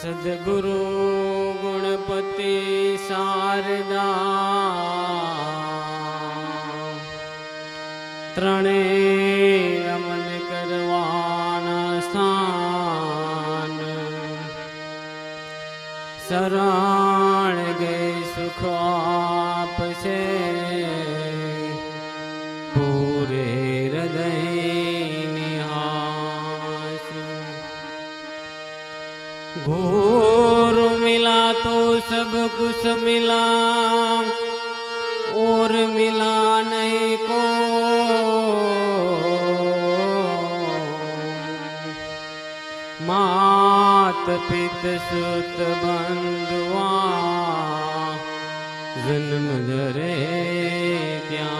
સદગુરુ ગુણપતિ શારદા ત્રણે અમલ કરવાના સ્થાન શરણ ગઈ સુખ આપશે सब कुछ मिला और मिला नहीं को मात पित सुत बंधुआ जन्म धरे क्या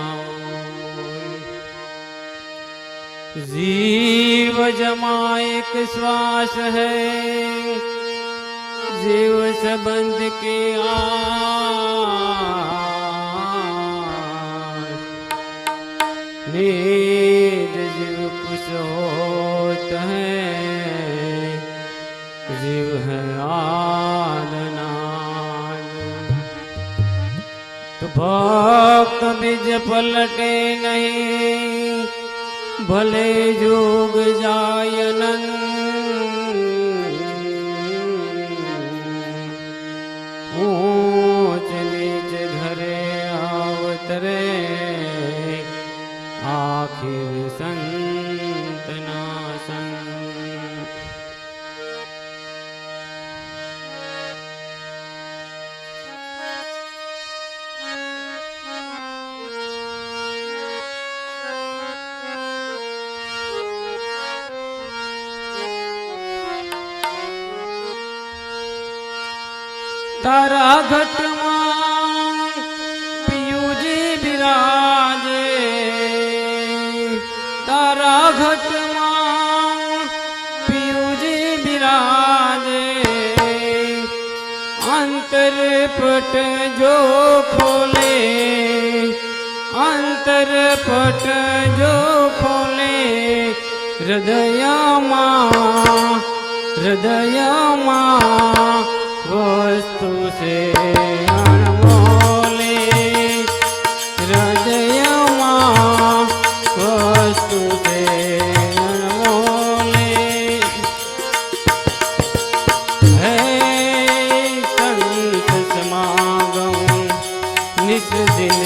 जीव जमा एक श्वास है जीव संबंध के आस निज जीव कुछ होत है जीव है आदनान तो भक्त बीज पलटे नहीं भले जोग जायनन ऊंच તારા ઘટમાં પિયુજી બિરાજે. તારા ઘટમાં પિયુજી બિરાજે. અંતર પટ જો ખોલે, અંતર પટ જો ખોલે, હૃદયમાં હૃદયમાં વસ્તુ છે અણમોલે હૃદયમાં વસ્તુ છે અણમોલે. હે સંત સમાગમ નિસ દિન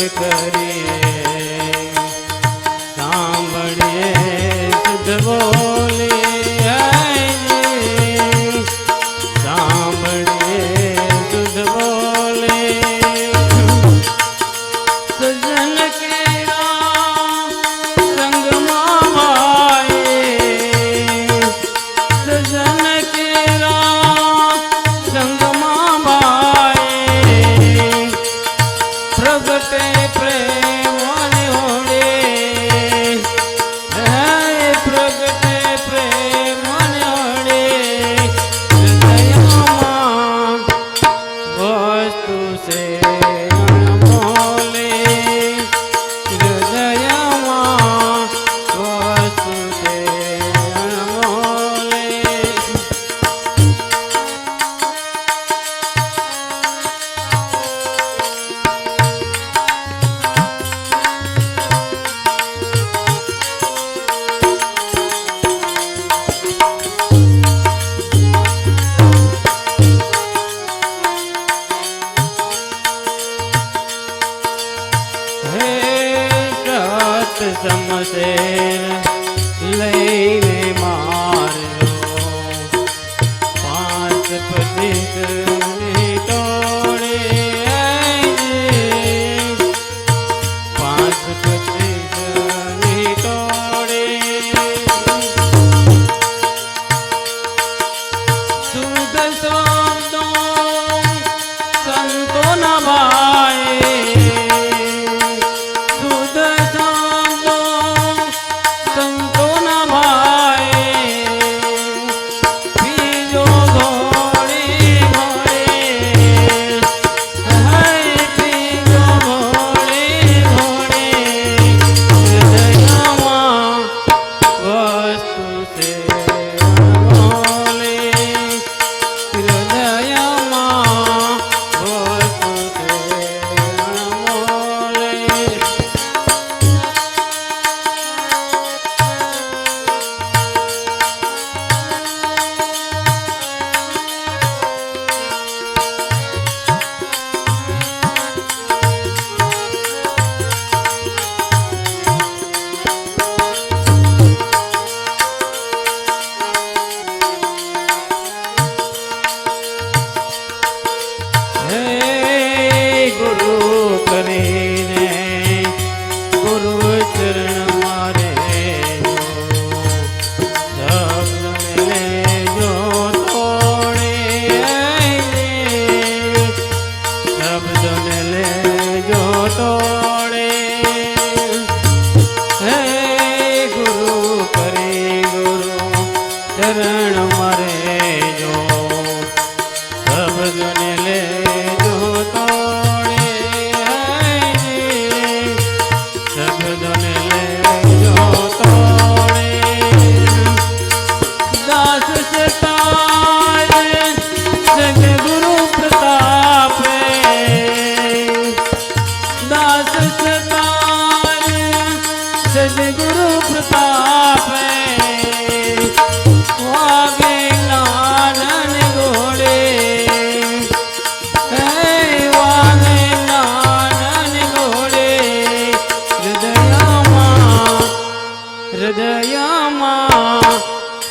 હૃદયમાં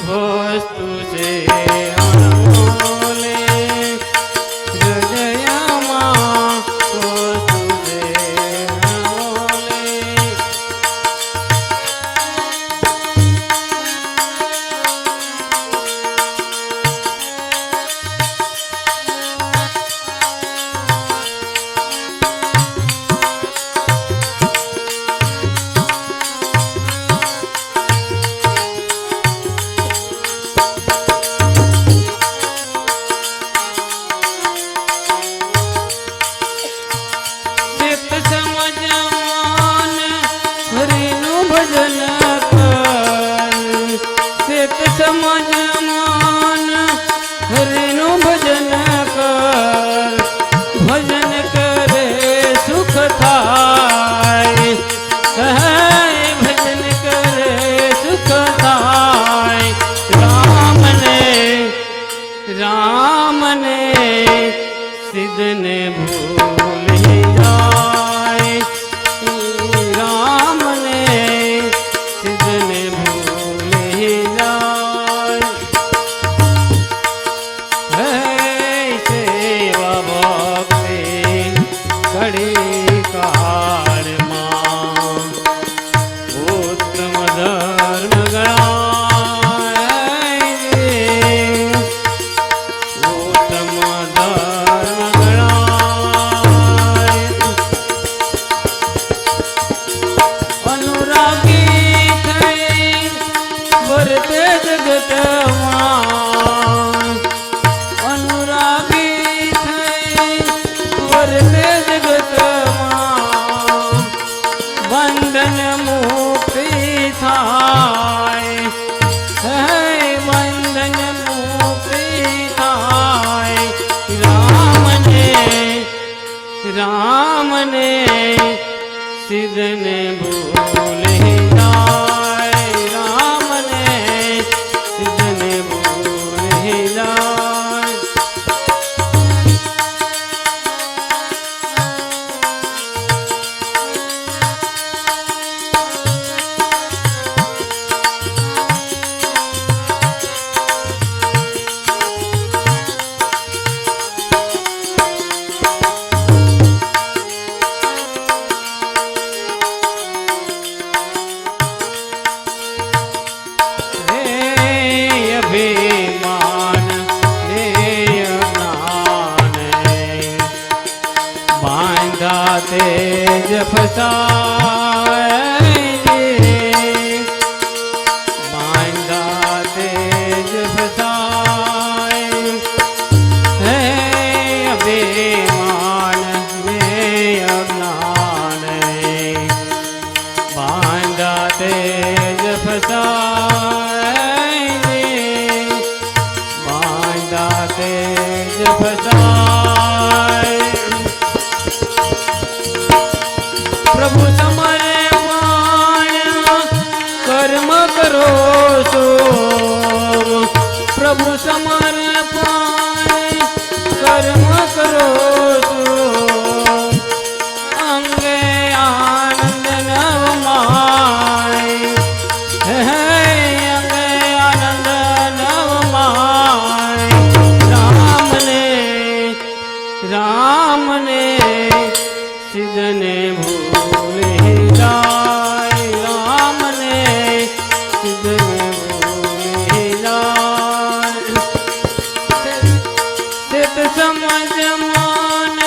વસ્તુ છે. સિદ્ધને તેજ ફસાય. મને સિદ્ધને ભૂલી જાય. રામને સિદ્ધને ભૂલી જાય. તે સમજ મન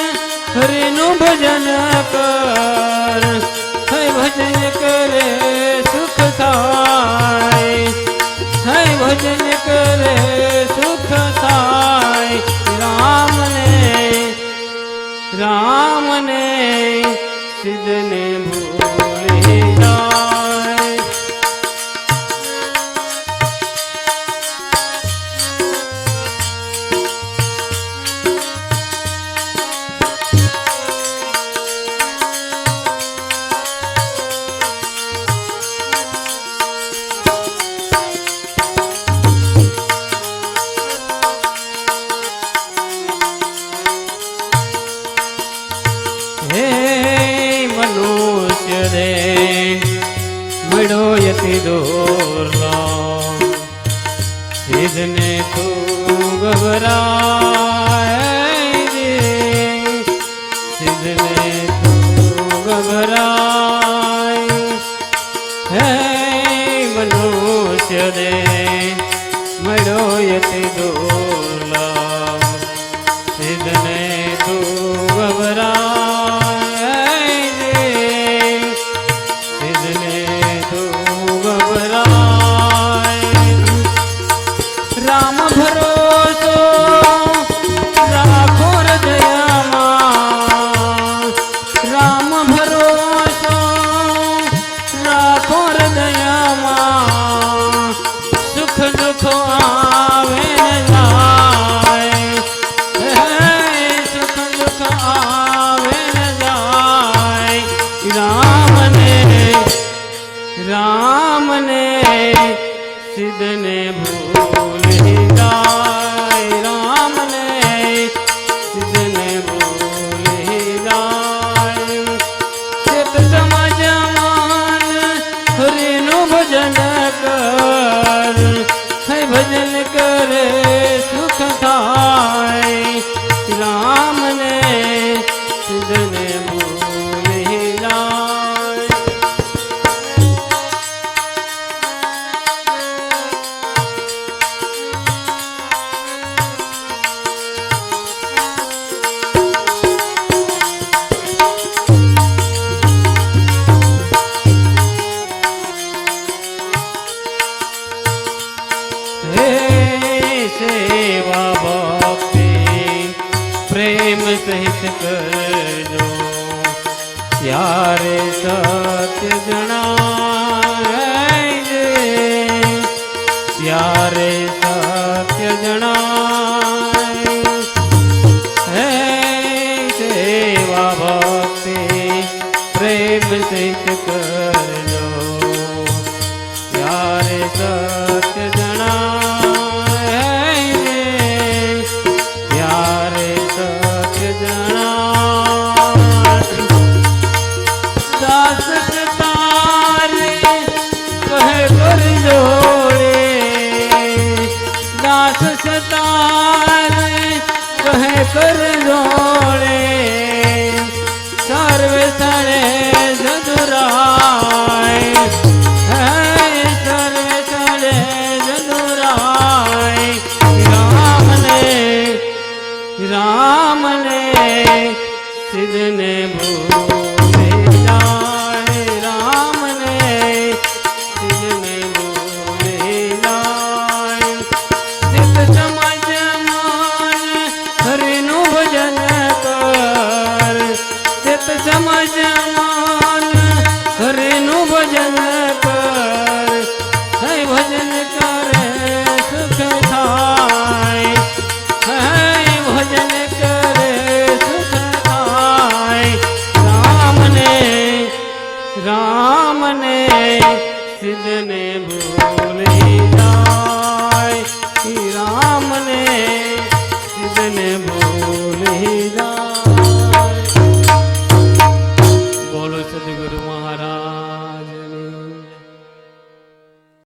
હરિનું ભજન કર. રામને સિદ્ધને ભૂ મારાથી દૂર લો હિજને તું ગભરા સેવા ભક્તિ પ્રેમ સહિત કરજો ત્યારે સત્ય જણાય ત્યારે સત્ય જણાય રામ ને સિદ્ધ ને ભૂ